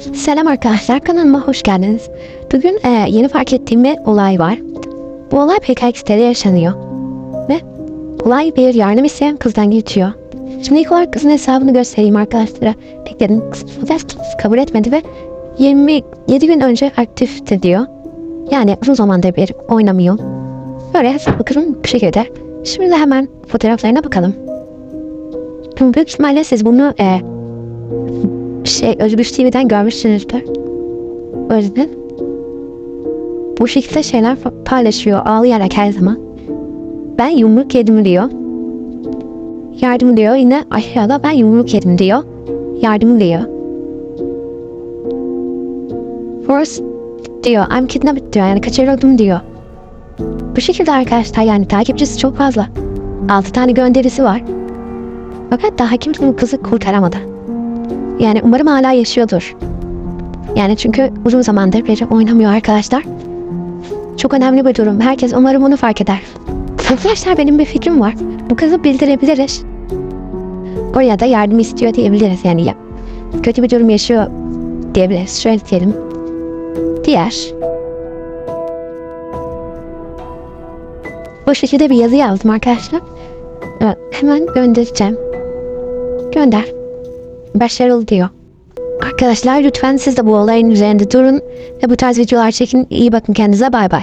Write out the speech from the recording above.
Selam arkadaşlar kanalıma hoş geldiniz. Bugün e, yeni fark ettiğim bir olay var. Bu olay PKX'de yaşanıyor. Ve olay bir yardım isteyen kızdan geçiyor. Şimdi ilk olarak kızın hesabını göstereyim arkadaşlara. Ekledim. Kız kabul etmedi ve 27 gün önce aktifti diyor. Yani uzun zamandır bir oynamıyor. Böyle hesaplı kızın bu şekilde. Şimdi de hemen fotoğraflarına bakalım. Büyük ihtimalle siz bunu e, şey Özgür TV'den görmüşsünüzdür. Yüzden bu şekilde şeyler paylaşıyor ağlayarak her zaman. Ben yumruk yedim diyor. Yardım diyor yine aşağıda ben yumruk yedim diyor. Yardım diyor. Force diyor I'm kidnapped diyor yani kaçırıldım diyor. Bu şekilde arkadaşlar yani takipçisi çok fazla. 6 tane gönderisi var. Fakat daha kimse bu kızı kurtaramadı. Yani umarım hala yaşıyordur. Yani çünkü uzun zamandır beri oynamıyor arkadaşlar. Çok önemli bir durum. Herkes umarım onu fark eder. Arkadaşlar benim bir fikrim var. Bu kızı bildirebiliriz. Oraya da yardım istiyor diyebiliriz yani ya. Kötü bir durum yaşıyor diyebiliriz. Şöyle diyelim. Diğer. Bu şekilde bir yazı yazdım arkadaşlar. Evet, hemen göndereceğim. Gönder. Başarılı diyor. Arkadaşlar lütfen siz de bu olayın üzerinde durun ve bu tarz videolar çekin. İyi bakın kendinize bay bay.